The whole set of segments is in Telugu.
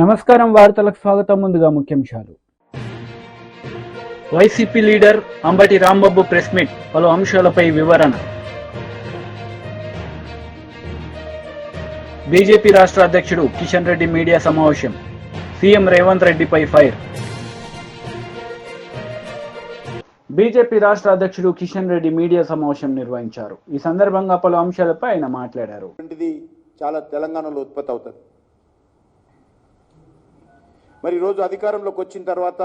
నమస్కారం వార్తలకు స్వాగతం. ముందుగా ముఖ్యాంశాలు. YCP leader Ambati Rambabu press meet పలు అంశాలపై వివరణ. బీజేపీ రాష్ట్ర అధ్యక్షుడు కిషన్ రెడ్డి మీడియా సమావేశం సీఎం రేవంత్ రెడ్డిపై ఫైర్. బీజేపీ రాష్ట్ర అధ్యక్షుడు కిషన్ రెడ్డి మీడియా సమావేశం నిర్వహించారు. ఈ సందర్భంగా పలు అంశాలపై ఆయన మాట్లాడారు. చాలా తెలంగాణలో ఉత్పత్తి అవుతుంది. మరి ఈరోజు అధికారంలోకి వచ్చిన తర్వాత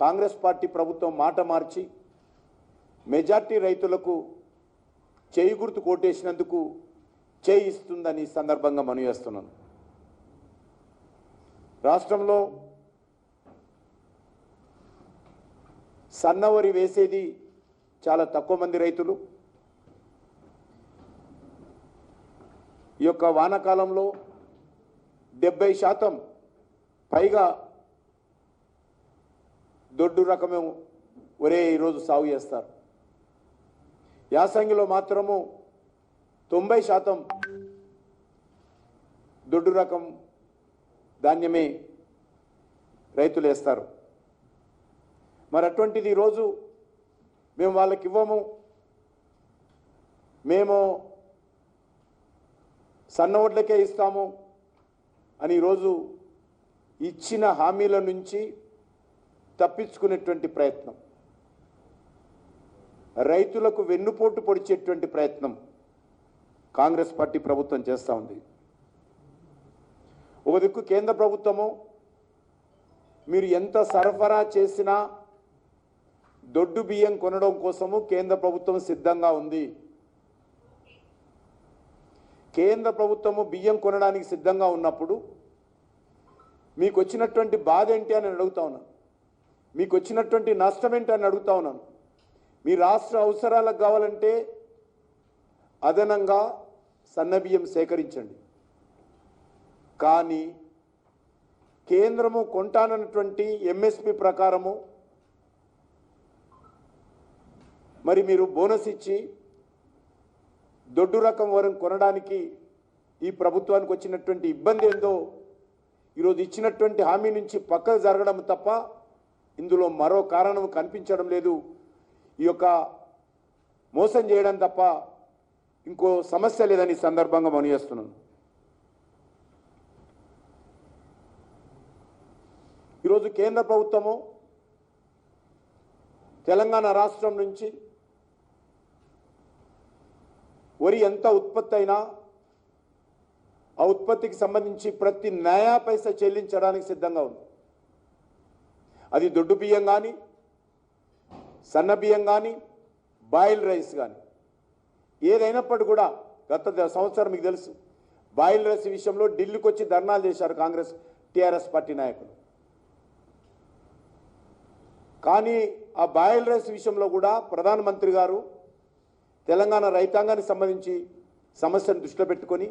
కాంగ్రెస్ పార్టీ ప్రభుత్వం మాట మార్చి మెజార్టీ రైతులకు చేయి గుర్తు కోటేసినందుకు చేయి ఇస్తుందని సందర్భంగా మనవేస్తున్నాను రాష్ట్రంలో సన్నవరి వేసేది చాలా తక్కువ మంది రైతులు. ఈ యొక్క వానాకాలంలో డెబ్బై శాతం పైగా దొడ్డు రకమే ఒరే ఈరోజు సాగు చేస్తారు. యాసంగిలో మాత్రము తొంభై శాతం దొడ్డు రకం ధాన్యమే రైతులు వేస్తారు. మరి అటువంటిది ఈరోజు మేము వాళ్ళకి ఇవ్వము. మేము సన్న ఓట్లకే ఇస్తాము. అని ఈరోజు ఇచ్చిన హామీల నుంచి తప్పించుకునేటువంటి ప్రయత్నం. రైతులకు వెన్నుపోటు పొడిచేటువంటి ప్రయత్నం కాంగ్రెస్ పార్టీ ప్రభుత్వం చేస్తూ ఉంది. ఒక దిక్కు కేంద్ర ప్రభుత్వము మీరు ఎంత సరఫరా చేసినా దొడ్డు బియ్యం కొనడం కోసము కేంద్ర ప్రభుత్వం సిద్ధంగా ఉంది. కేంద్ర ప్రభుత్వము బియ్యం కొనడానికి సిద్ధంగా ఉన్నప్పుడు మీకు వచ్చినటువంటి బాధ ఏంటి అని అడుగుతా ఉన్నాను. మీకు వచ్చినటువంటి నష్టం ఏంటి అని అడుగుతా ఉన్నాను. మీ రాష్ట్ర అవసరాలకు కావాలంటే అదనంగా సన్నబియ్యం సేకరించండి. కానీ కేంద్రము కొంటానన్నటువంటి ఎంఎస్పి ప్రకారము మరి మీరు బోనస్ ఇచ్చి దొడ్డు రకం వరం కొనడానికి ఈ ప్రభుత్వానికి వచ్చినటువంటి ఇబ్బంది ఏందో ఈరోజు ఇచ్చినటువంటి హామీ నుంచి పక్కకు జరగడం తప్ప ఇందులో మరో కారణం కనిపించడం లేదు. ఈ యొక్క మోసం చేయడం తప్ప ఇంకో సమస్య లేదని ఈ సందర్భంగా మనిచేస్తున్నాను ఈరోజు కేంద్ర ప్రభుత్వము తెలంగాణ రాష్ట్రం నుంచి వరి ఎంత ఉత్పత్తి అయినా ఆ ఉత్పత్తికి సంబంధించి ప్రతి నయా పైసా చెల్లించడానికి సిద్ధంగా ఉంది. అది దొడ్డు బియ్యం కానీ సన్న బియ్యం కానీ బాయిల్ రైస్ కానీ ఏదైనప్పటికీ కూడా గత సంవత్సరం మీకు తెలుసు బాయిల్ రైస్ విషయంలో ఢిల్లీకి వచ్చి ధర్నాలు చేశారు కాంగ్రెస్ టీఆర్ఎస్ పార్టీ నాయకులు. కానీ ఆ బాయిల్ రైస్ విషయంలో కూడా ప్రధానమంత్రి గారు తెలంగాణ రైతాంగానికి సంబంధించి సమస్యను దృష్టిలో పెట్టుకొని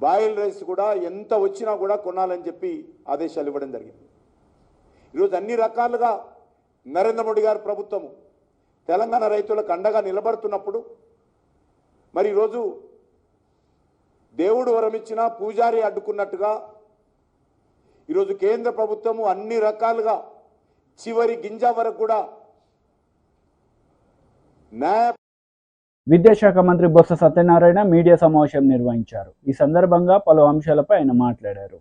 బాయిల్ రైస్ కూడా ఎంత వచ్చినా కూడా కొనాలని చెప్పి ఆదేశాలు ఇవ్వడం జరిగింది. ఈరోజు అన్ని రకాలుగా నరేంద్ర మోడీ గారి ప్రభుత్వము తెలంగాణ రైతులకు అండగా నిలబడుతున్నప్పుడు మరి ఈరోజు దేవుడు వరమిచ్చిన పూజారి అడ్డుకున్నట్టుగా ఈరోజు కేంద్ర ప్రభుత్వము అన్ని రకాలుగా చివరి గింజ వరకు కూడా న్యాయ విద్యాశాఖ మంత్రి బొత్స సత్యనారాయణ మీడియా సమావేశం నిర్వహించారు. ఈ సందర్భంగా పలు అంశాలపై ఆయన మాట్లాడారు.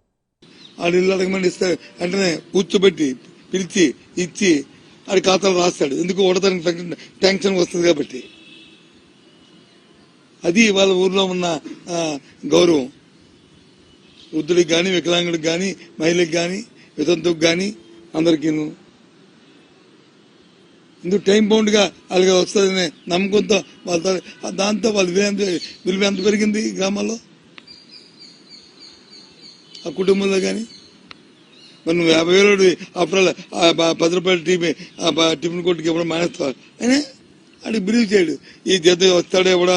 వెంటనే కూర్చోబెట్టి పిలిచి ఇచ్చి ఆడి ఖాతాలు రాస్తాడు. ఎందుకు ఓడతానికి టెన్షన్ వస్తుంది కాబట్టి. అది వాళ్ళ ఊర్లో ఉన్న గౌరవం. వృద్ధుడికి కానీ వికలాంగుడికి కానీ మహిళకి కానీ వితంతుకు కానీ అందరికీను ఇందుకు టైం బౌండ్గా అలాగే వస్తుందనే నమ్మకంతో వాళ్ళ దాంతో వాళ్ళ విలువ ఎంత విలువ ఎంత పెరిగింది ఈ గ్రామాల్లో? ఆ కుటుంబంలో కానీ మరి నువ్వు యాభై వేలు అప్పుడు పది రూపాయల టీమే ఆ టిఫిన్ కొట్టుకి ఎప్పుడు మానేస్తావు? అయినా ఆడికి బిలీవ్ చేయడు. ఈ జీతం వస్తాడే ఎవడో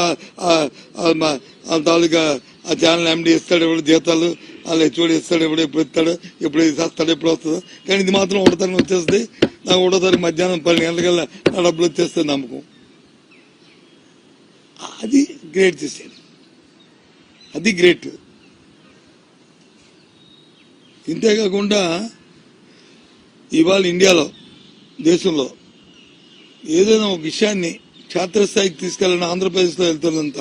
తాలూకా ఆ ఛానల్ ఎండి ఇస్తాడు ఎవడు జీతాలు వాళ్ళు హెచ్ఓడి ఇస్తాడు ఎప్పుడు ఎప్పుడు ఇస్తాడు ఎప్పుడు ఇస్తాడు ఎప్పుడు వస్తుందో. కానీ ఇది మాత్రం ఒకటో వచ్చేస్తుంది. నాకు ఒకటో తారీఖు మధ్యాహ్నం పన్నెండు గంటలకల్లా నా డబ్బులు వచ్చేస్తుంది నమ్మకం. అది గ్రేట్ చేశాడు అది గ్రేట్. ఇంతేకాకుండా ఇవాళ ఇండియాలో దేశంలో ఏదైనా ఒక విషయాన్ని క్షేత్రస్థాయికి తీసుకెళ్ళిన ఆంధ్రప్రదేశ్లో వెళ్తున్నంత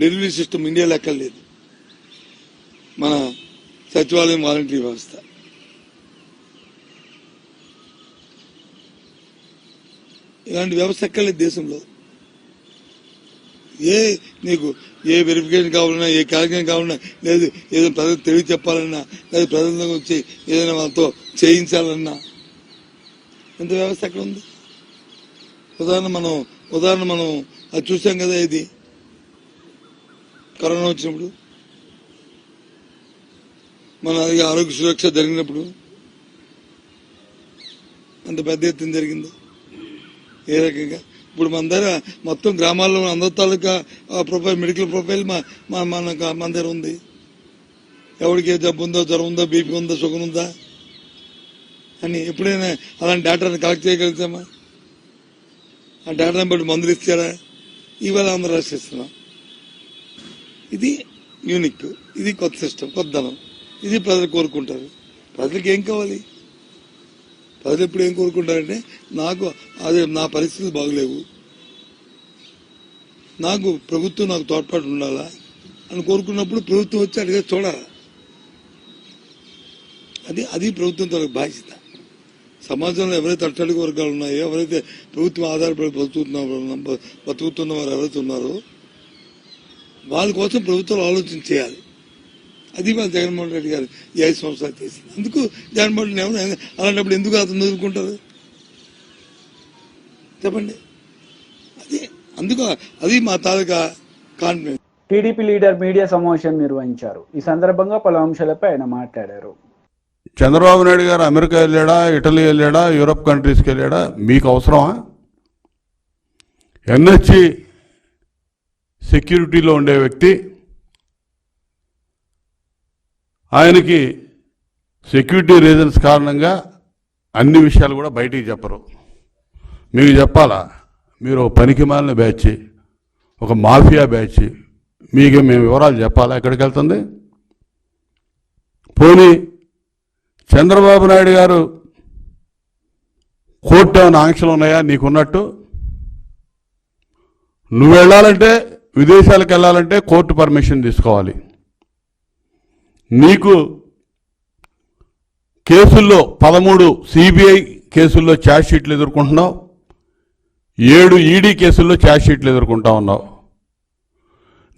డెలివరీ సిస్టమ్ ఇండియా లెక్క లేదు మన సచివాలయం వాలంటీర్ వ్యవస్థ. ఇలాంటి వ్యవస్థ ఎక్కడ దేశంలో. ఏ నీకు ఏ వెరిఫికేషన్ కావాలన్నా ఏ క్యాల్కులేషన్ కావాలన్నా లేదు ఏదో ప్రజలు తెలివి చెప్పాలన్నా లేదు ప్రజలకు వచ్చి ఏదైనా వాళ్ళతో చేయించాలన్నా. ఇంత వ్యవస్థ ఎక్కడ ఉంది? ఉదాహరణ మనం ఉదాహరణ మనం అది చూసాం కదా ఇది. కరోనా వచ్చినప్పుడు. మన అది ఆరోగ్య సురక్ష జరిగినప్పుడు. అంత పెద్ద ఎత్తున జరిగింది. ఏ రకంగా? ఇప్పుడు మన దగ్గర మొత్తం గ్రామాల్లో అందరి తాలూకా ప్రొఫైల్ మెడికల్ ప్రొఫైల్ మా మన మన దగ్గర ఉంది. ఎవరికి ఏ జబ్బు ఉందో జ్వరం ఉందో బీపీ ఉందో సుఖం ఉందా? అని ఎప్పుడైనా అలాంటి డేటాను కలెక్ట్ చేయగలుగుతామా? ఆ డేటాను బట్టి మందులు ఇచ్చారా? ఇవాళ అందరూ రాసిస్తున్నాం ఇది యూనిక్. ఇది కొత్త సిస్టమ్ కొత్త ధనం. ఇది ప్రజలు కోరుకుంటారు. ప్రజలకు ఏం కావాలి? ప్రజలు ఎప్పుడు ఏం కోరుకుంటారంటే నాకు అదే నా పరిస్థితులు బాగలేవు. నాకు ప్రభుత్వం నాకు తోడ్పాటు ఉండాలా అని కోరుకున్నప్పుడు ప్రభుత్వం వచ్చి అడిగే చూడాలి అది అది ప్రభుత్వం తనకు బాధ్యత. సమాజంలో ఎవరైతే అట్టడుగు వర్గాలు ఉన్నాయో ఎవరైతే ప్రభుత్వం ఆధారపడి బతుకుతున్న బతుకుతున్న వారు ఎవరైతే ఉన్నారో వాళ్ళ కోసం ప్రభుత్వం ఆలోచన చేయాలి. అది వాళ్ళ జగన్మోహన్ రెడ్డి గారు ఈ ఐదు సంవత్సరాలు చేసింది. అందుకు జగన్మోహన్ రెడ్డి ఎవరు అలాంటప్పుడు ఎందుకు అతను వదులుకుంటారు? చెప్పండి. అది అందుకు అది మా తాలూకా కాన్ఫిడెన్స్. టీడీపీ లీడర్ మీడియా సమావేశం నిర్వహించారు. ఈ సందర్భంగా పలు అంశాలపై ఆయన మాట్లాడారు. చంద్రబాబు నాయుడు గారు అమెరికా వెళ్ళాడా ఇటలీ వెళ్ళాడా యూరప్ కంట్రీస్కి వెళ్ళాడా? మీకు అవసరమా? ఎన్హెచ్సి సెక్యూరిటీలో ఉండే వ్యక్తి ఆయనకి సెక్యూరిటీ రీజన్స్ కారణంగా అన్ని విషయాలు కూడా బయటికి చెప్పరు. మీకు చెప్పాలా? మీరు ఒక పనికి మాలిన బ్యాచ్ ఒక మాఫియా బ్యాచ్ మీకు మేము వివరాలు చెప్పాలా? ఎక్కడికి వెళ్తుంది? పోనీ చంద్రబాబు నాయుడు గారు కోర్టు ఏమైనా ఆంక్షలు ఉన్నాయా? నీకున్నట్టు. నువ్వు వెళ్ళాలంటే విదేశాలకు వెళ్ళాలంటే కోర్టు పర్మిషన్ తీసుకోవాలి. నీకు కేసుల్లో పదమూడు సిబిఐ కేసుల్లో ఛార్జ్ షీట్లు ఎదుర్కొంటున్నావు. ఏడు ఈడీ కేసుల్లో ఛార్జ్ షీట్లు ఎదుర్కొంటా ఉన్నావు.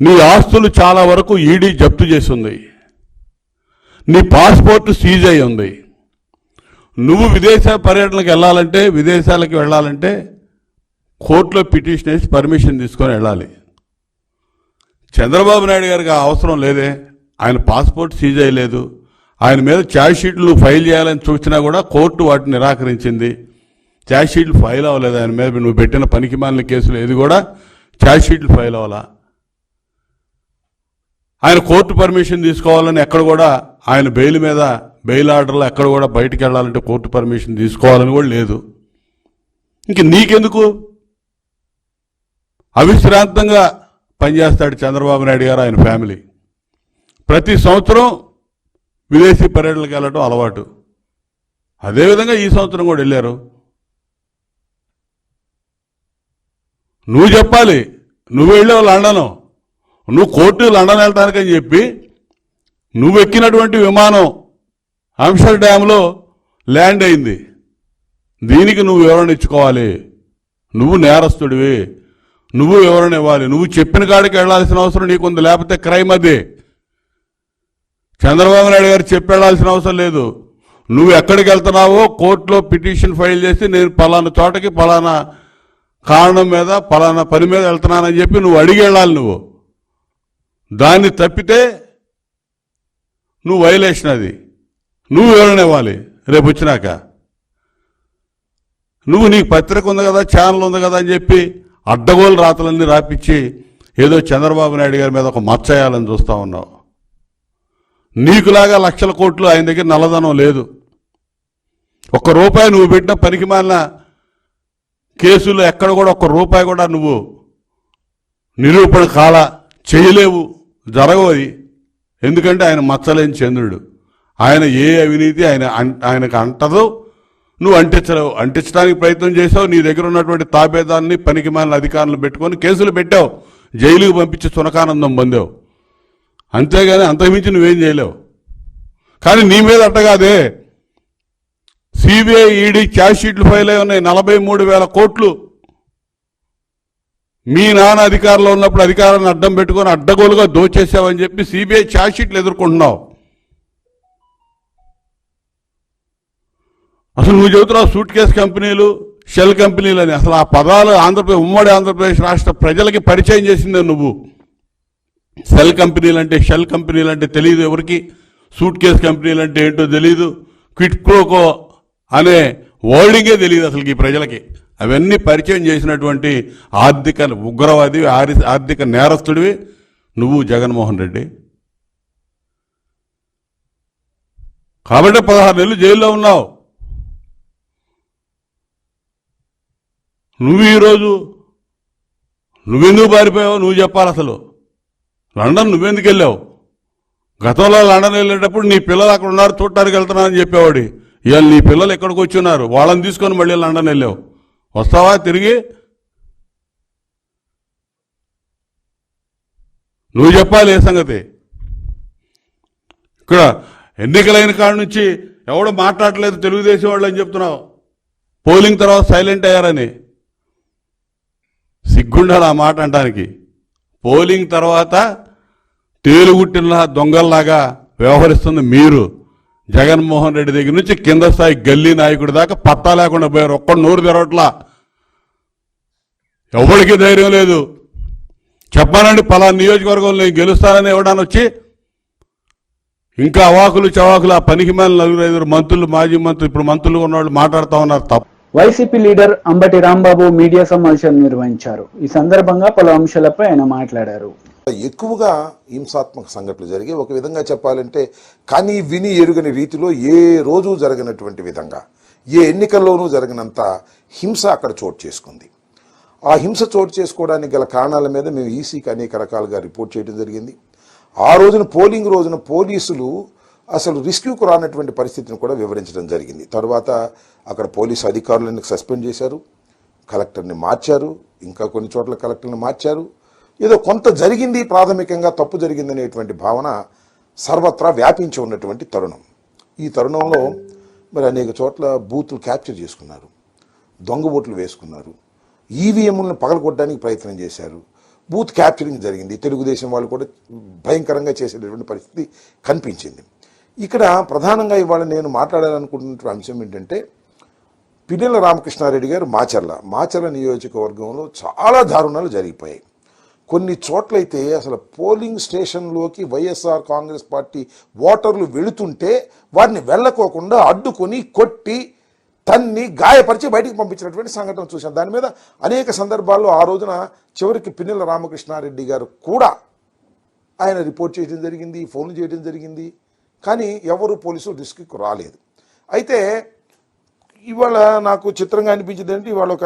నీ ఆస్తులు చాలా వరకు ఈడీ జప్తు చేసింది నీ పాస్పోర్ట్ సీజ్ అయి ఉంది. నువ్వు విదేశ పర్యటనకు వెళ్ళాలంటే విదేశాలకు వెళ్ళాలంటే కోర్టులో పిటిషన్ వేసి పర్మిషన్ తీసుకొని వెళ్ళాలి. చంద్రబాబు నాయుడు గారికి అవసరం లేదే. ఆయన పాస్పోర్ట్ సీజ్ అయ్యలేదు. ఆయన మీద ఛార్జ్ షీట్లు ఫైల్ చేయాలని చూసినా కూడా కోర్టు వాటిని నిరాకరించింది. ఛార్జ్ షీట్లు ఫైల్ అవ్వలేదు ఆయన మీద. నువ్వు పెట్టిన పనికి మాలిన కేసులు ఏది కూడా ఛార్జ్ షీట్లు ఫైల్ అవ్వాలా? ఆయన కోర్టు పర్మిషన్ తీసుకోవాలని ఎక్కడ కూడా ఆయన బెయిల్ మీద బెయిల్ ఆర్డర్లో ఎక్కడ కూడా బయటికి వెళ్ళాలంటే కోర్టు పర్మిషన్ తీసుకోవాలని కూడా లేదు. ఇంక నీకెందుకు? అవిశ్రాంతంగా పనిచేస్తాడు చంద్రబాబు నాయుడు గారు ఆయన ఫ్యామిలీ. ప్రతి సంవత్సరం విదేశీ పర్యటనకు వెళ్ళడం అలవాటు. అదేవిధంగా ఈ సంవత్సరం కూడా వెళ్ళారు. నువ్వు చెప్పాలి నువ్వు వెళ్ళావు లండన్ నువ్వు కోర్టు లండన్ వెళ్తానికని చెప్పి నువ్వు ఎక్కినటువంటి విమానం అంశర్ డ్యాంలో ల్యాండ్ అయింది. దీనికి నువ్వు వివరణ ఇచ్చుకోవాలి. నువ్వు నేరస్తుడివి. నువ్వు వివరణ ఇవ్వాలి. నువ్వు చెప్పిన కాడికి వెళ్ళాల్సిన అవసరం నీకుంది. లేకపోతే క్రైమ్ అదే. చంద్రబాబు నాయుడు గారు చెప్పేడాల్సిన అవసరం లేదు. నువ్వు ఎక్కడికి వెళ్తున్నావో కోర్టులో పిటిషన్ ఫైల్ చేసి నేను పలానా చోటకి పలానా కారణం మీద పలానా పని మీద వెళ్తున్నానని చెప్పి నువ్వు అడిగి వెళ్ళాలి నువ్వు. దాన్ని తప్పితే నువ్వు వైలేషన్ అది. నువ్వు వివరణ ఇవ్వాలి రేపు వచ్చినాక. నువ్వు నీకు పత్రిక ఉంది కదా ఛానల్ ఉంది కదా అని చెప్పి అడ్డగోలు రాతలన్నీ రాపిచ్చి ఏదో చంద్రబాబు నాయుడు గారి మీద ఒక మచ్చయాలని చూస్తా ఉన్నావు. నీకులాగా లక్షల కోట్లు ఆయన దగ్గర నల్లధనం లేదు. ఒక్క రూపాయి నువ్వు పెట్టిన పనికి మాలిన కేసులు ఎక్కడ కూడా ఒక్క రూపాయి కూడా నువ్వు నిరూపణ కాల చేయలేవు జరగవు అది. ఎందుకంటే ఆయన మచ్చలేని చంద్రుడు. ఆయన ఏ అవినీతి ఆయన ఆయనకు అంటదు. నువ్వు అంటించలేవు. అంటించడానికి ప్రయత్నం చేసావు నీ దగ్గర ఉన్నటువంటి తాబేదాన్ని పనికిమాలిన అధికారులు పెట్టుకొని కేసులు పెట్టావు. జైలుకు పంపించి సునకానందం పొందావు. అంతేగాని అంతకుమించి నువ్వేం చేయలేవు. కానీ నీ మీద అట్టగాదే సిబిఐ ఈడీ ఛార్జ్ షీట్లు ఫైల్ అయి ఉన్నాయి. నలభై మూడు వేల కోట్లు. మీ నాన్న అధికారంలో ఉన్నప్పుడు అధికారాన్ని అడ్డం పెట్టుకొని అడ్డగోలుగా దోచేసావని చెప్పి సిబిఐ ఛార్జ్ షీట్లు ఎదుర్కొంటున్నావు. అసలు నువ్వు చెబుతున్నావు సూట్ కేస్ కంపెనీలు షెల్ కంపెనీలు అని అసలు ఆ పదాలు ఆంధ్రప్రదేశ్ ఉమ్మడి ఆంధ్రప్రదేశ్ రాష్ట్ర ప్రజలకి పరిచయం చేసిందే నువ్వు. సెల్ కంపెనీలు అంటే షెల్ కంపెనీలు అంటే తెలియదు ఎవరికి సూట్ కేస్ కంపెనీలు అంటే ఏంటో తెలియదు క్విట్ అనే వర్డింగే తెలియదు అసలు ఈ ప్రజలకి. అవన్నీ పరిచయం చేసినటువంటి ఆర్థిక ఉగ్రవాది ఆర్థిక నేరస్తుడివి నువ్వు జగన్మోహన్ రెడ్డి. కాబట్టి పదహారు నెలలు జైల్లో ఉన్నావు. నువ్వు ఈరోజు నువ్వెందుకు పారిపోయావు నువ్వు చెప్పాలి అసలు. లండన్ నువ్వెందుకు వెళ్ళావు? గతంలో లండన్ వెళ్ళేటప్పుడు నీ పిల్లలు అక్కడ ఉన్నారు చూడటానికి వెళ్తున్నానని చెప్పేవాడి. ఇవాళ నీ పిల్లలు ఎక్కడికి వచ్చి ఉన్నారు? వాళ్ళని తీసుకొని మళ్ళీ లండన్ వెళ్ళావు. వస్తావా తిరిగి? నువ్వు చెప్పాలి ఏ సంగతి? ఇక్కడ ఎన్నికలైన కాడ నుంచి ఎవడు మాట్లాడలేదు తెలుగుదేశం వాళ్ళు అని చెప్తున్నావు. పోలింగ్ తర్వాత సైలెంట్ అయ్యారని. సిగ్గుండాలి ఆ మాట అంటానికి పోలింగ్ తర్వాత తేలుగుట్టిన దొంగల్లాగా వ్యవహరిస్తుంది మీరు జగన్మోహన్ రెడ్డి దగ్గర నుంచి కింద స్థాయి గల్లీ నాయకుడి దాకా పత్తా లేకుండా పోయారు. ఒక్క నోరు తెరవట్లా. ఎవరికి ధైర్యం లేదు. చెప్పానండి పలానా నియోజకవర్గంలో నేను గెలుస్తానని ఇవ్వడానికి వచ్చి ఇంకా అవాకులు చవాకులు ఆ పనికి మేల నలుగురు ఐదుగురు మంత్రులు మాజీ మంత్రులు ఇప్పుడు మంత్రులు ఉన్నవాళ్ళు మాట్లాడుతూ ఉన్నారు తప్ప YCP leader Ambati Rambabu media సమావేశం నిర్వహించారు. ఈ సందర్భంగా పలు అంశాలపై ఆయన మాట్లాడారు. ఎక్కువగా హింసాత్మక సంఘటనలు జరిగి ఒక విధంగా చెప్పాలంటే కానీ విని ఎరుగని రీతిలో ఏ రోజు జరగనటువంటి విధంగా ఏ ఎన్నికల్లోనూ జరిగినంత హింస అక్కడ చోటు చేసుకుంది. ఆ హింస చోటు చేసుకోవడానికి గల కారణాల మీద మేము ఈసీకి అనేక రకాలుగా రిపోర్ట్ చేయడం జరిగింది. ఆ రోజున పోలింగ్ రోజున పోలీసులు అసలు రిస్క్యూకు రానటువంటి పరిస్థితిని కూడా వివరించడం జరిగింది. తర్వాత అక్కడ పోలీసు అధికారులను సస్పెండ్ చేశారు. కలెక్టర్ని మార్చారు. ఇంకా కొన్ని చోట్ల కలెక్టర్ని మార్చారు. ఏదో కొంత జరిగింది ప్రాథమికంగా తప్పు జరిగిందనేటువంటి భావన సర్వత్రా వ్యాపించి ఉన్నటువంటి తరుణం. ఈ తరుణంలో మరి అనేక చోట్ల బూతులు క్యాప్చర్ చేసుకున్నారు. దొంగ ఓట్లు వేసుకున్నారు. ఈవీఎంలను పగలగొట్టడానికి ప్రయత్నం చేశారు. బూత్ క్యాప్చరింగ్ జరిగింది. తెలుగుదేశం వాళ్ళు కూడా భయంకరంగా చేసేటటువంటి పరిస్థితి కనిపించింది. ఇక్కడ ప్రధానంగా ఇవాళ నేను మాట్లాడాలనుకుంటున్న అంశం ఏంటంటే పిల్లల రామకృష్ణారెడ్డి గారు మాచర్ల మాచర్ల నియోజకవర్గంలో చాలా దారుణాలు జరిగిపోయాయి. కొన్ని చోట్లయితే అసలు పోలింగ్ స్టేషన్లోకి వైఎస్ఆర్ కాంగ్రెస్ పార్టీ ఓటర్లు వెళుతుంటే వారిని వెళ్ళకోకుండా అడ్డుకొని కొట్టి తన్ని గాయపరిచి బయటికి పంపించినటువంటి సంఘటన చూశాను దాని మీద అనేక సందర్భాల్లో ఆ రోజున చివరికి పిన్నెల రామకృష్ణారెడ్డి గారు కూడా ఆయన రిపోర్ట్ చేయడం జరిగింది ఫోన్లు చేయడం జరిగింది. కానీ ఎవరు పోలీసులు రిస్క్కి రాలేదు. అయితే ఇవాళ నాకు చిత్రంగా అనిపించింది ఏంటి? ఇవాళ ఒక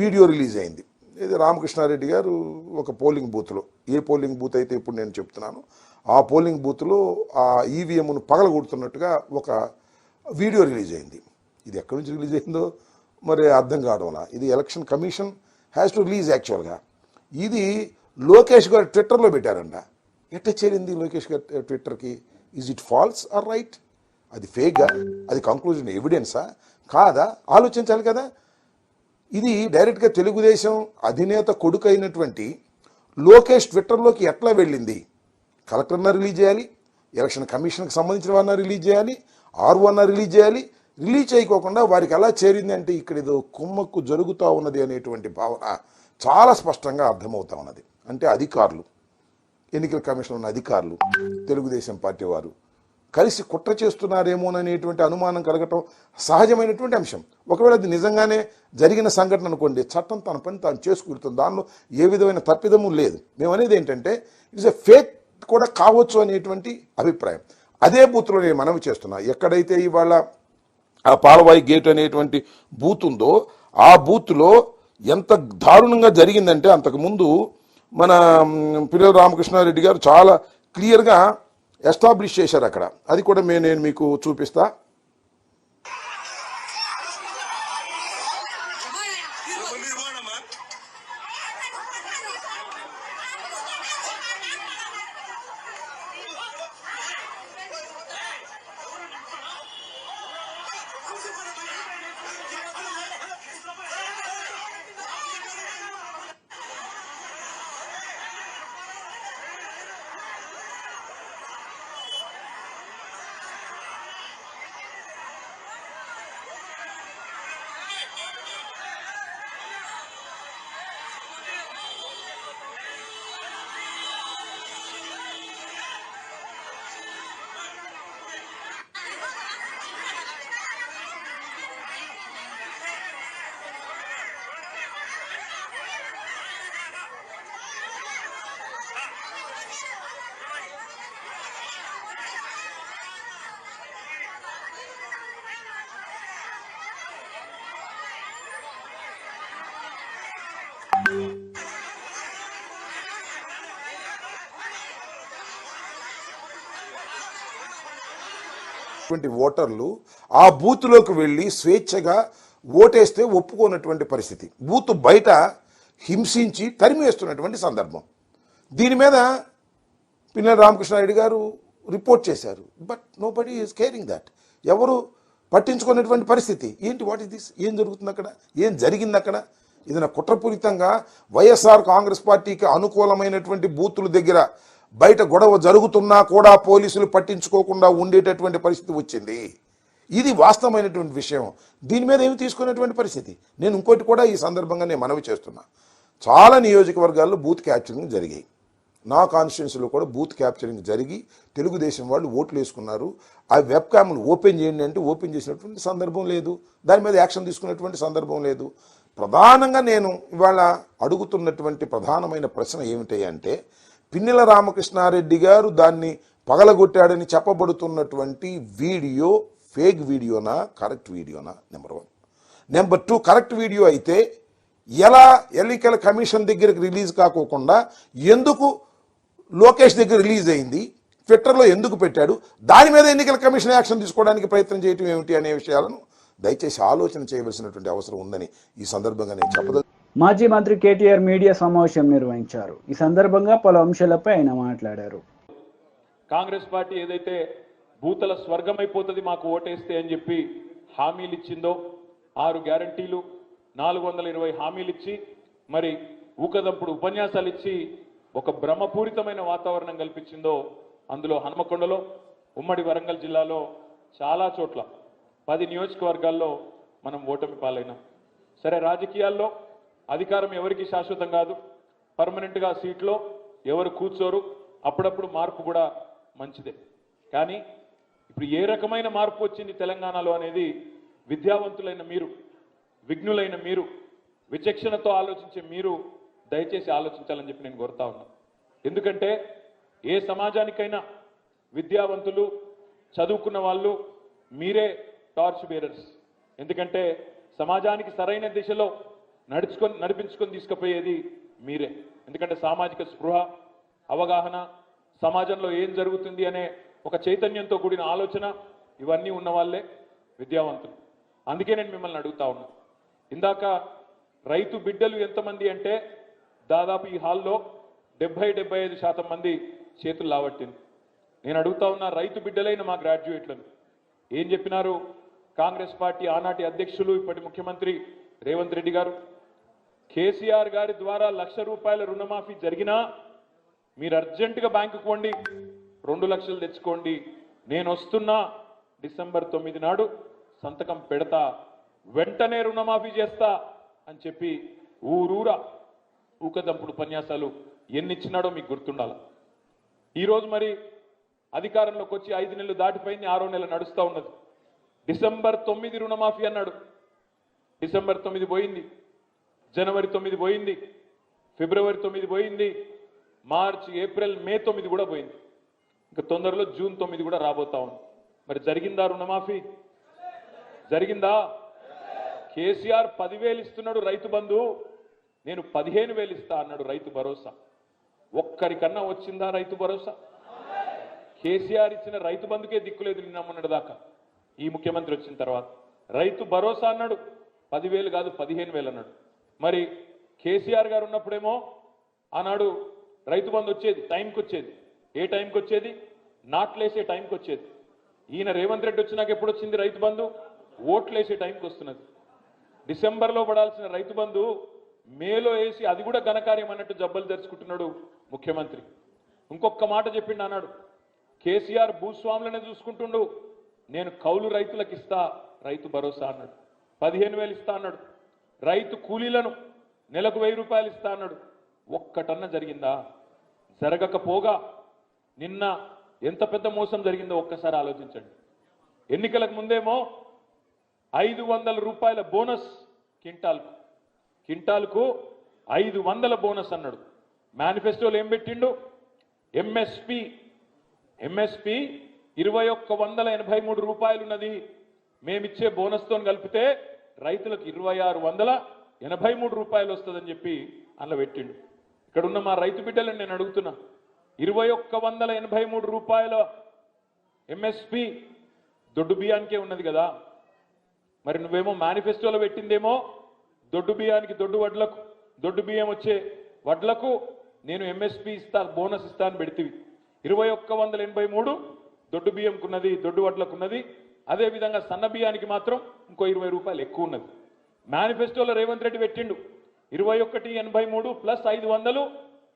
వీడియో రిలీజ్ అయింది. ఇది రామకృష్ణారెడ్డి గారు ఒక పోలింగ్ బూత్లో. ఏ పోలింగ్ బూత్ అయితే ఇప్పుడు నేను చెప్తున్నాను ఆ పోలింగ్ బూత్లో ఆ ఈవీఎంను పగలగొడుతున్నట్టుగా ఒక వీడియో రిలీజ్ అయింది. ఇది ఎక్కడి నుంచి రిలీజ్ అయిందో మరి అర్థం కావడం ఇది election commission has to release యాక్చువల్గా. ఇది లోకేష్ గారు ట్విట్టర్లో పెట్టారంట. ఎట్ట చేరింది లోకేష్ గారు ట్విట్టర్కి? Is it false or right అది ఫేక్గా అది కంక్లూజన్ ఎవిడెన్సా కాదా? ఆలోచించాలి కదా. ఇది డైరెక్ట్గా తెలుగుదేశం అధినేత కొడుకు అయినటువంటి లోకేష్ ట్విట్టర్లోకి ఎట్లా వెళ్ళింది? కలెక్టర్న రిలీజ్ చేయాలి ఎలక్షన్ కమిషన్కి సంబంధించిన వారిన రిలీజ్ చేయాలి ఆర్ రిలీజ్ చేయాలి. రిలీజ్ చేయకోకుండా వారికి ఎలా చేరింది అంటే ఇక్కడ ఏదో కుమ్మక్కు జరుగుతూ ఉన్నది అనేటువంటి భావన చాలా స్పష్టంగా అర్థమవుతా ఉన్నది. అంటే అధికారులు. ఎన్నికల కమిషన్ ఉన్న అధికారులు తెలుగుదేశం పార్టీ వారు కలిసి కుట్ర చేస్తున్నారేమోననేటువంటి అనుమానం కలగటం సహజమైనటువంటి అంశం. ఒకవేళ అది నిజంగానే జరిగిన సంఘటన అనుకోండి చట్టం తన పని తాను చేసుకుంటుంది దానిలో ఏ విధమైన తప్పిదము లేదు. మేము అనేది ఏంటంటే ఇట్స్ ఎ ఫేక్ కూడా కావచ్చు అనేటువంటి అభిప్రాయం. అదే బూత్లో నేను మనవి చేస్తున్నా ఎక్కడైతే ఇవాళ ఆ పాలవాయి గేట్ అనేటువంటి బూత్ ఉందో ఆ బూత్లో ఎంత దారుణంగా జరిగిందంటే అంతకుముందు మన పిల్లల రామకృష్ణారెడ్డి గారు చాలా క్లియర్గా ఎస్టాబ్లిష్ చేశారు అక్కడ. అది కూడా మే నేను మీకు చూపిస్తా. ఉన్నటువంటి ఓటర్లు ఆ బూత్లోకి వెళ్ళి స్వేచ్ఛగా ఓటేస్తే ఒప్పుకోనటువంటి పరిస్థితి. బూత్ బయట హింసించి తరిమేస్తున్నటువంటి సందర్భం. దీని మీద పిన్నెల రామకృష్ణారెడ్డి గారు రిపోర్ట్ చేశారు. But nobody is caring that. ఎవరు పట్టించుకున్నటువంటి పరిస్థితి? ఏంటి వాట్ ఇస్ దిస్? ఏం జరుగుతుంది అక్కడ? ఏం జరిగింది అక్కడ? ఏదైనా కుట్రపూరితంగా వైఎస్ఆర్ కాంగ్రెస్ పార్టీకి అనుకూలమైనటువంటి బూతుల దగ్గర బయట గొడవ జరుగుతున్నా కూడా పోలీసులు పట్టించుకోకుండా ఉండేటటువంటి పరిస్థితి వచ్చింది. ఇది వాస్తవమైనటువంటి విషయం. దీని మీద ఏమి తీసుకునేటువంటి పరిస్థితి? నేను ఇంకోటి కూడా ఈ సందర్భంగా నేను మనవి చేస్తున్నా. చాలా నియోజకవర్గాల్లో బూత్ క్యాప్చరింగ్ జరిగాయి. నా కాన్స్టిట్యున్సీలో కూడా బూత్ క్యాప్చరింగ్ జరిగి తెలుగుదేశం వాళ్ళు ఓట్లు వేసుకున్నారు. ఆ వెబ్ క్యామ్లు ఓపెన్ చేయండి అంటే ఓపెన్ చేసినటువంటి సందర్భం లేదు. దాని మీద యాక్షన్ తీసుకునేటువంటి సందర్భం లేదు. ప్రధానంగా నేను ఇవాళ అడుగుతున్నటువంటి ప్రధానమైన ప్రశ్న ఏమిటి అంటే పిన్నెల రామకృష్ణారెడ్డి గారు దాన్ని పగలగొట్టాడని చెప్పబడుతున్నటువంటి వీడియో ఫేక్ వీడియోనా correct వీడియోనా number one. Number two correct video అయితే ఎలా ఎన్నికల కమిషన్ దగ్గరికి రిలీజ్ కాకోకుండా ఎందుకు లోకేష్ దగ్గర రిలీజ్ అయింది ట్విట్టర్లో ఎందుకు పెట్టాడు దాని మీద ఎన్నికల కమిషన్ యాక్షన్ తీసుకోవడానికి ప్రయత్నం చేయటం ఏమిటి అనే విషయాలను దయచేసి ఆలోచన చేయవలసినటువంటి అవసరం ఉందని ఈ సందర్భంగా నేను చెప్పదలు మాజీ మంత్రి కేటీఆర్ మీడియా సమావేశం నిర్వహించారు. ఈ సందర్భంగా పలు అంశాలపై ఆయన మాట్లాడారు. కాంగ్రెస్ పార్టీ ఏదైతే భూతల స్వర్గమైపోతుంది మాకు ఓటేస్తే అని చెప్పి హామీలు ఇచ్చిందో ఆరు గ్యారంటీలు నాలుగు వందల ఇరవై హామీలు ఇచ్చి మరి ఊకదంపుడు ఉపన్యాసాలు ఇచ్చి ఒక భ్రమపూరితమైన వాతావరణం కల్పించిందో అందులో హనుమకొండలో ఉమ్మడి వరంగల్ జిల్లాలో చాలా చోట్ల పది నియోజకవర్గాల్లో మనం ఓటమి పాలైనాం. సరే రాజకీయాల్లో అధికారం ఎవరికి శాశ్వతం కాదు. పర్మనెంట్గా సీట్లో ఎవరు కూర్చోరు అప్పుడప్పుడు మార్పు కూడా మంచిదే. కానీ ఇప్పుడు ఏ రకమైన మార్పు వచ్చింది తెలంగాణలో అనేది విద్యావంతులైన మీరు విఘ్నులైన మీరు విచక్షణతో ఆలోచించే మీరు దయచేసి ఆలోచించాలని చెప్పి నేను కోరుతా ఉన్నా. ఎందుకంటే ఏ సమాజానికైనా విద్యావంతులు చదువుకున్న వాళ్ళు మీరే టార్చ్ బేరర్స్. ఎందుకంటే సమాజానికి సరైన దిశలో నడుచుకొని నడిపించుకొని తీసుకుపోయేది మీరే. ఎందుకంటే సామాజిక స్పృహ అవగాహన సమాజంలో ఏం జరుగుతుంది అనే ఒక చైతన్యంతో కూడిన ఆలోచన ఇవన్నీ ఉన్న వాళ్ళే విద్యావంతులు. అందుకే నేను మిమ్మల్ని అడుగుతా ఉన్నా. ఇందాక రైతు బిడ్డలు ఎంతమంది అంటే దాదాపు ఈ హాల్లో డెబ్బై డెబ్బై ఐదు శాతం మంది చేతులు లావట్టింది. నేను అడుగుతా ఉన్నా రైతు బిడ్డలైన మా గ్రాడ్యుయేట్లను. ఏం చెప్పినారు? కాంగ్రెస్ పార్టీ ఆనాటి అధ్యక్షులు ఇప్పటి ముఖ్యమంత్రి రేవంత్ రెడ్డి గారు. కేసీఆర్ గారి ద్వారా లక్ష రూపాయల రుణమాఫీ జరిగినా మీరు అర్జెంటుగా బ్యాంకుకు పోండి రెండు లక్షలు తెచ్చుకోండి. నేను వస్తున్నా డిసెంబర్ తొమ్మిది నాడు సంతకం పెడతా వెంటనే రుణమాఫీ చేస్తా అని చెప్పి ఊరూరా ఊకదంపుడు ఉపన్యాసాలు ఎన్ని ఇచ్చినాడో మీకు గుర్తుండాల? ఈరోజు మరి అధికారంలోకి వచ్చి ఐదు నెలలు దాటిపోయింది ఆరో నెల నడుస్తూ ఉన్నది. డిసెంబర్ తొమ్మిది రుణమాఫీ అన్నాడు. డిసెంబర్ తొమ్మిది పోయింది. జనవరి తొమ్మిది పోయింది ఫిబ్రవరి తొమ్మిది పోయింది మార్చి ఏప్రిల్ మే తొమ్మిది కూడా పోయింది. ఇంకా తొందరలో జూన్ తొమ్మిది కూడా రాబోతా ఉంది. మరి జరిగిందా రుణమాఫీ? జరిగిందా? కేసీఆర్ పదివేలు ఇస్తున్నాడు రైతు బంధు నేను పదిహేను వేలు ఇస్తా అన్నాడు రైతు భరోసా. ఒక్కరికన్నా వచ్చిందా రైతు భరోసా? కేసీఆర్ ఇచ్చిన రైతు బంధుకే దిక్కులేదు నిన్నమ్మన్నాడు దాకా. ఈ ముఖ్యమంత్రి వచ్చిన తర్వాత రైతు భరోసా అన్నాడు పదివేలు కాదు పదిహేను వేలు అన్నాడు. మరి కేసీఆర్ గారు ఉన్నప్పుడేమో ఆనాడు రైతు బంధు వచ్చేది టైంకి వచ్చేది. ఏ టైంకి వచ్చేది? నాట్లేసే టైంకి వచ్చేది. ఈయన రేవంత్ రెడ్డి వచ్చినాక ఎప్పుడు వచ్చింది రైతు బంధు? ఓట్లేసే టైంకి వస్తున్నది. డిసెంబర్లో పడాల్సిన రైతు బంధు మేలో వేసి అది కూడా ఘనకార్యం అన్నట్టు జబ్బలు తెరుచుకుంటున్నాడు ముఖ్యమంత్రి. ఇంకొక మాట చెప్పిండు అన్నాడు కేసీఆర్ భూస్వాములనే చూసుకుంటుండు. నేను కౌలు రైతులకు ఇస్తా రైతు భరోసా అన్నాడు. పదిహేను వేలు ఇస్తా అన్నాడు. రైతు కూలీలను నెలకు వెయ్యి రూపాయలు ఇస్తా అన్నాడు. ఒక్కటన్న జరిగిందా? జరగకపోగా నిన్న ఎంత పెద్ద మోసం జరిగిందో ఒక్కసారి ఆలోచించండి. ఎన్నికలకు ముందేమో ఐదు వందల రూపాయల బోనస్ కింటాల్కు కింటాల్కు ఐదు వందల బోనస్ అన్నాడు. మేనిఫెస్టోలో ఏం పెట్టిండు? ఎంఎస్పి ఎంఎస్పి ఇరవై ఒక్క వందల ఎనభై మూడు రూపాయలు ఉన్నది మేమిచ్చే బోనస్తో కలిపితే రైతులకు ఇరవై ఆరు వందల ఎనభై మూడు రూపాయలు వస్తుందని చెప్పి అందులో పెట్టిండు. ఇక్కడ ఉన్న మా రైతు బిడ్డలను నేను అడుగుతున్నా. ఇరవై ఒక్క వందల ఎనభై మూడు రూపాయల ఎంఎస్పి దొడ్డు బియ్యానికే ఉన్నది కదా. మరి నువ్వేమో మేనిఫెస్టోలో పెట్టిందేమో దొడ్డు బియ్యానికి దొడ్డు వడ్లకు దొడ్డు బియ్యం వచ్చే వడ్లకు నేను ఎంఎస్పి ఇస్తా బోనస్ ఇస్తా అని పెడితే ఇరవై ఒక్క వందల ఎనభై మూడు దొడ్డు బియ్యంకున్నది దొడ్డు వడ్లకున్నది అదే విధంగా సన్న బియ్యానికి మాత్రం ఇంకో ఇరవై రూపాయలు ఎక్కువ ఉన్నది. మేనిఫెస్టోలో రేవంత్ రెడ్డి పెట్టిండు. ఇరవై ఒకటి ఎనభై మూడు ప్లస్ ఐదు వందలు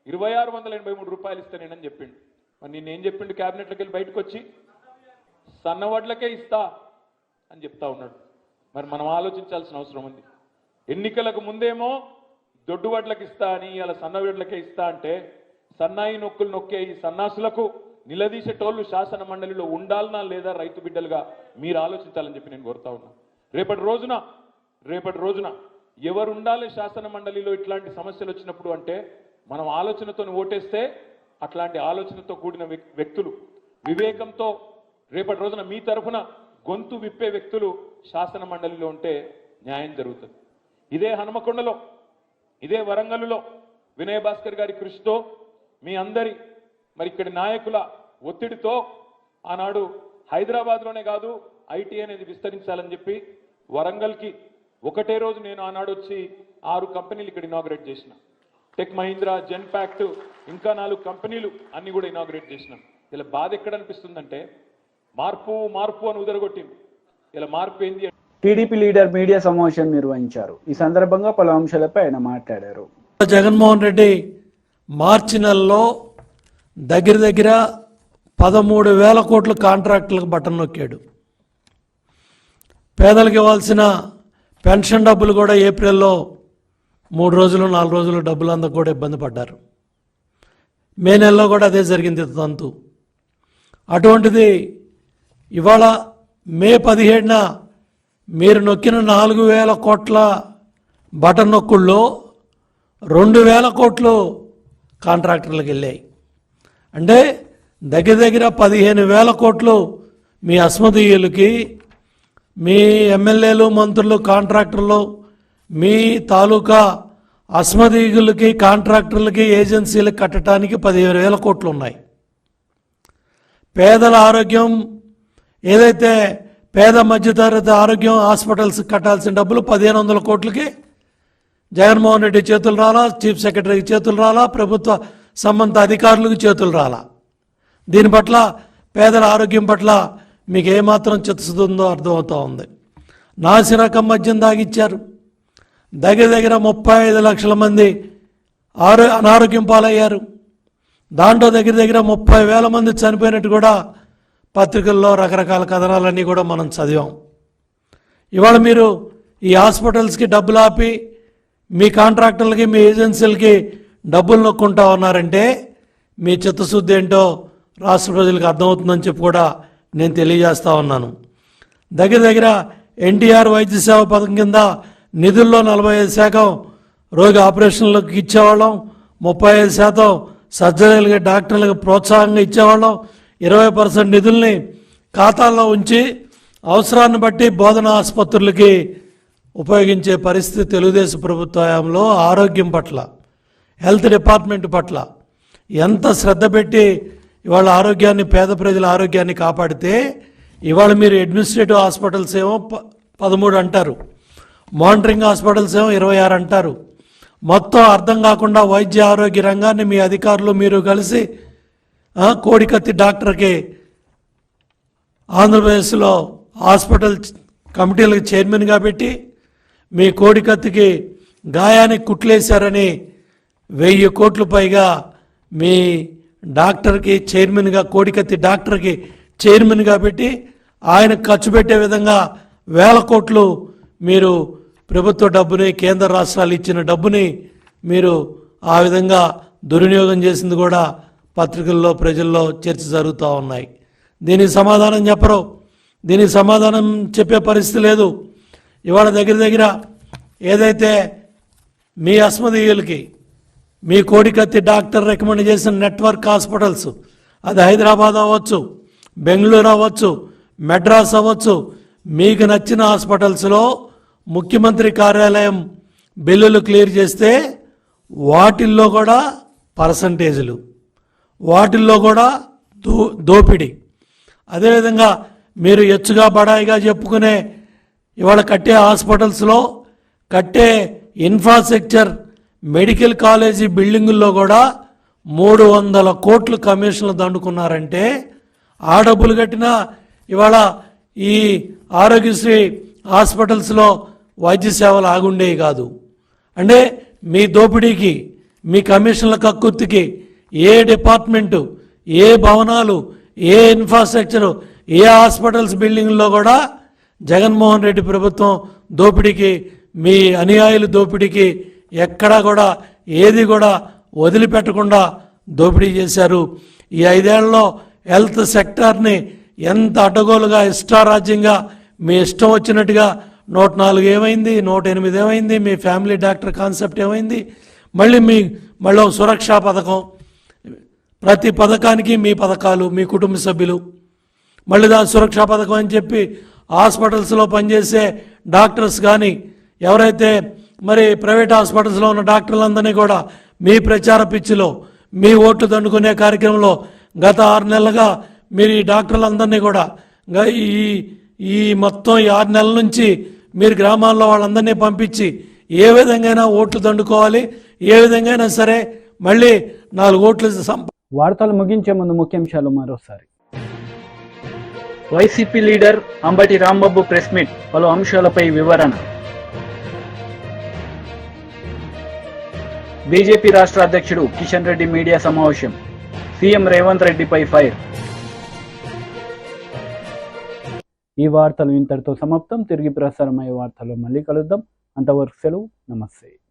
ఇరవై ఆరు వందల ఎనభై మూడు రూపాయలు ఇస్తా నేనని చెప్పిండు. మరి నేనేం చెప్పిండు? క్యాబినెట్లోకి వెళ్ళి బయటకు వచ్చి సన్నవడ్లకే ఇస్తా అని చెప్తా ఉన్నాడు. మరి మనం ఆలోచించాల్సిన అవసరం ఉంది. ఎన్నికలకు ముందేమో దొడ్డు వడ్లకి ఇస్తా అని ఇలా సన్నవడ్లకే ఇస్తా అంటే సన్నాయి నొక్కులు నొక్కే ఈ సన్నాసులకు నిలదీసేటోళ్ళు శాసన మండలిలో ఉండాలనా లేదా రైతు బిడ్డలుగా మీరు ఆలోచించాలని చెప్పి నేను కోరుతా ఉన్నా. రేపటి రోజున రేపటి రోజున ఎవరు ఉండాలి శాసన మండలిలో ఇట్లాంటి సమస్యలు వచ్చినప్పుడు అంటే మనం ఆలోచనతో ఓటేస్తే అట్లాంటి ఆలోచనతో కూడిన వ్యక్- వ్యక్తులు వివేకంతో రేపటి రోజున మీ తరఫున గొంతు విప్పే వ్యక్తులు శాసన మండలిలో ఉంటే న్యాయం జరుగుతుంది. ఇదే హనుమకొండలో ఇదే వరంగల్లో వినయ భాస్కర్ గారి కృషితో మీ అందరి మరి ఇక్కడి నాయకుల ఒత్తిడితో ఆనాడు హైదరాబాద్లోనే కాదు ఐటీ అనేది విస్తరించాలని చెప్పి వరంగల్కి ఒకటే రోజు నేను ఆనాడు వచ్చి ఆరు కంపెనీలు ఇక్కడ ఇనాగ్రేట్ చేసిన. టెక్ మహీంద్రా జెన్ ప్యాక్ట్ ఇంకా నాలుగు కంపెనీలు అన్ని కూడా ఇనాగ్రేట్ చేసినాం. ఇలా బాధ ఎక్కడ అనిపిస్తుందంటే మార్పు మార్పు అని ఉదరగొట్టింది. ఇలా మార్పు ఏంది టీడీపీ లీడర్ మీడియా సమావేశం నిర్వహించారు. ఈ సందర్భంగా పలు అంశాలపై ఆయన మాట్లాడారు. జగన్మోహన్ రెడ్డి మార్చి నెలలో దగ్గర దగ్గర పదమూడు వేల కోట్ల కాంట్రాక్టులకు బటన్ నొక్కాడు. పేదలకు ఇవ్వాల్సిన పెన్షన్ డబ్బులు కూడా ఏప్రిల్లో మూడు రోజులు నాలుగు రోజులు డబ్బులు అందక కూడా ఇబ్బంది పడ్డారు. మే నెలలో కూడా అదే జరిగింది తంతు అటువంటిది ఇవాళ మే పదిహేడున మీరు నొక్కిన నాలుగు వేల కోట్ల బటన్ నొక్కుల్లో రెండు వేల కోట్లు కాంట్రాక్టర్లకు వెళ్ళాయి. అంటే దగ్గర దగ్గర పదిహేను వేల కోట్లు మీ అస్మదీయులకి మీ ఎమ్మెల్యేలు మంత్రులు కాంట్రాక్టర్లు మీ తాలూకా అస్మదీయులకి కాంట్రాక్టర్లకి ఏజెన్సీలకు కట్టడానికి పదిహేను వేల కోట్లు ఉన్నాయి పేదల ఆరోగ్యం ఏదైతే పేద మధ్యతరగతి ఆరోగ్యం హాస్పిటల్స్ కట్టాల్సిన డబ్బులు పదిహేను వందల కోట్లకి జగన్మోహన్ రెడ్డి చేతులు రాలా చీఫ్ సెక్రటరీకి చేతులు రాలా ప్రభుత్వ సంబంధిత అధికారులకు చేతులు రాలా. దీని పట్ల పేదల ఆరోగ్యం పట్ల మీకు ఏమాత్రం చిత్తశుద్ధి ఉందో అర్థమవుతూ ఉంది. నాసిరకం మద్యం తాగిచ్చారు దగ్గర దగ్గర ముప్పై ఐదు లక్షల మంది ఆరో అనారోగ్యం పాలయ్యారు. దాంట్లో దగ్గర దగ్గర ముప్పై వేల మంది చనిపోయినట్టు కూడా పత్రికల్లో రకరకాల కథనాలన్నీ కూడా మనం చదివాం. ఇవాళ మీరు ఈ హాస్పిటల్స్కి డబ్బులు ఆపి మీ కాంట్రాక్టర్లకి మీ ఏజెన్సీలకి డబ్బులు నొక్కుంటా ఉన్నారంటే మీ చిత్తశుద్ధి ఏంటో రాష్ట్ర ప్రజలకు అర్థమవుతుందని చెప్పి కూడా నేను తెలియజేస్తా ఉన్నాను. దగ్గర దగ్గర ఎన్టీఆర్ వైద్య సేవ పథకం కింద నిధుల్లో నలభై ఐదు శాతం రోగి ఆపరేషన్లకు ఇచ్చేవాళ్ళం ముప్పై ఐదు శాతం సర్జరీలకి డాక్టర్లకు ప్రోత్సాహంగా ఇచ్చేవాళ్ళం ఇరవై పర్సెంట్ నిధుల్ని ఖాతాల్లో ఉంచి అవసరాన్ని బట్టి బోధన ఆసుపత్రులకి ఉపయోగించే పరిస్థితి తెలుగుదేశం ప్రభుత్వ హయాంలో ఆరోగ్యం పట్ల హెల్త్ డిపార్ట్మెంట్ పట్ల ఎంత శ్రద్ధ పెట్టి ఇవాళ ఆరోగ్యాన్ని పేద ప్రజల ఆరోగ్యాన్ని కాపాడితే ఇవాళ మీరు అడ్మినిస్ట్రేటివ్ హాస్పిటల్స్ ఏమో ప- పదమూడు అంటారు. మానిటరింగ్ హాస్పిటల్స్ ఏమో ఇరవై ఆరు అంటారు. మొత్తం అర్థం కాకుండా వైద్య ఆరోగ్య రంగాన్ని మీ అధికారులు మీరు కలిసి కోడికత్తి డాక్టర్కి ఆంధ్రప్రదేశ్లో హాస్పిటల్ కమిటీలకు చైర్మన్గా పెట్టి మీ కోడికత్తికి గాయానికి కుట్లేశారని వెయ్యి కోట్లు పైగా మీ డాక్టర్కి చైర్మన్గా కోడికత్తి డాక్టర్కి చైర్మన్గా పెట్టి ఆయన ఖర్చు పెట్టే విధంగా వేల కోట్లు మీరు ప్రభుత్వ డబ్బుని కేంద్ర రాష్ట్రాలు ఇచ్చిన డబ్బుని మీరు ఆ విధంగా దుర్వినియోగం చేసింది కూడా పత్రికల్లో ప్రజల్లో చర్చ జరుగుతూ ఉన్నాయి. దీనికి సమాధానం చెప్పరు. దీనికి సమాధానం చెప్పే పరిస్థితి లేదు. ఇవాళ దగ్గర దగ్గర ఏదైతే మీ అస్మదీయులకి మీ కోడికత్తి డాక్టర్ రికమెండ్ చేసిన నెట్వర్క్ హాస్పిటల్స్. అది హైదరాబాద్ అవ్వచ్చు బెంగళూరు అవ్వచ్చు మెడ్రాస్ అవ్వచ్చు. మీకు నచ్చిన హాస్పిటల్స్లో ముఖ్యమంత్రి కార్యాలయం బిల్లులు క్లియర్ చేస్తే వాటిల్లో కూడా పర్సంటేజీలు వాటిల్లో కూడా దో దోపిడీ. అదేవిధంగా మీరు ఎచ్చుగా బడాయిగా చెప్పుకునే ఇవాళ కట్టే హాస్పిటల్స్లో కట్టే ఇన్ఫ్రాస్ట్రక్చర్ మెడికల్ కాలేజీ బిల్డింగుల్లో కూడా మూడు వందల కోట్లు కమిషన్లు దండుకున్నారంటే ఆ డబ్బులు కట్టినా ఇవాళ ఈ ఆరోగ్యశ్రీ హాస్పిటల్స్లో వైద్య సేవలు ఆగుండేవి కాదు. అంటే మీ దోపిడీకి మీ కమిషన్ల కక్కుర్తికి ఏ డిపార్ట్మెంటు ఏ భవనాలు ఏ ఇన్ఫ్రాస్ట్రక్చరు ఏ హాస్పిటల్స్ బిల్డింగ్లో కూడా జగన్మోహన్ రెడ్డి ప్రభుత్వం దోపిడీకి మీ అనుయాయుల దోపిడీకి ఎక్కడా కూడా ఏది కూడా వదిలిపెట్టకుండా దోపిడీ చేశారు. ఈ ఐదేళ్ళలో హెల్త్ సెక్టార్ని ఎంత అడ్డగోలుగా ఇష్టారాజ్యంగా మీ ఇష్టం వచ్చినట్టుగా నూట నాలుగు ఏమైంది నూట ఎనిమిది ఏమైంది మీ ఫ్యామిలీ డాక్టర్ కాన్సెప్ట్ ఏమైంది మళ్ళీ మీ మళ్ళీ సురక్షా పథకం. ప్రతి పథకానికి మీ పథకాలు మీ కుటుంబ సభ్యులు. మళ్ళీ దాని సురక్షా పథకం అని చెప్పి హాస్పిటల్స్లో పనిచేసే డాక్టర్స్ కానీ ఎవరైతే మరి ప్రైవేట్ హాస్పిటల్స్లో ఉన్న డాక్టర్లందరినీ కూడా మీ ప్రచార పిచ్చిలో మీ ఓట్లు దండుకునే కార్యక్రమంలో గత ఆరు నెలలుగా మీరు ఈ డాక్టర్లందరినీ కూడా ఈ ఈ మొత్తం ఈ ఆరు నెలల నుంచి మీరు గ్రామాల్లో వాళ్ళందరినీ పంపించి ఏ విధంగా ఓట్లు దండుకోవాలి ఏ విధంగా సరే మళ్ళీ నాలుగు ఓట్లు సంప వార్తలు ముగించే ముందు ముఖ్యాంశాలు మరోసారి. YCP leader Ambati Rambabu press meet పలు అంశాలపై వివరణ. బీజేపీ రాష్ట్ర అధ్యక్షుడు కిషన్ రెడ్డి మీడియా సమావేశం. సీఎం రేవంత్ రెడ్డిపై ఫైర్. ఈ వార్తలు ఇంతటితో సమాప్తం. తిరిగి ప్రసారమయ్యే వార్తలు మళ్ళీ కలుద్దాం. అంతవరకు సెలవు. నమస్తే.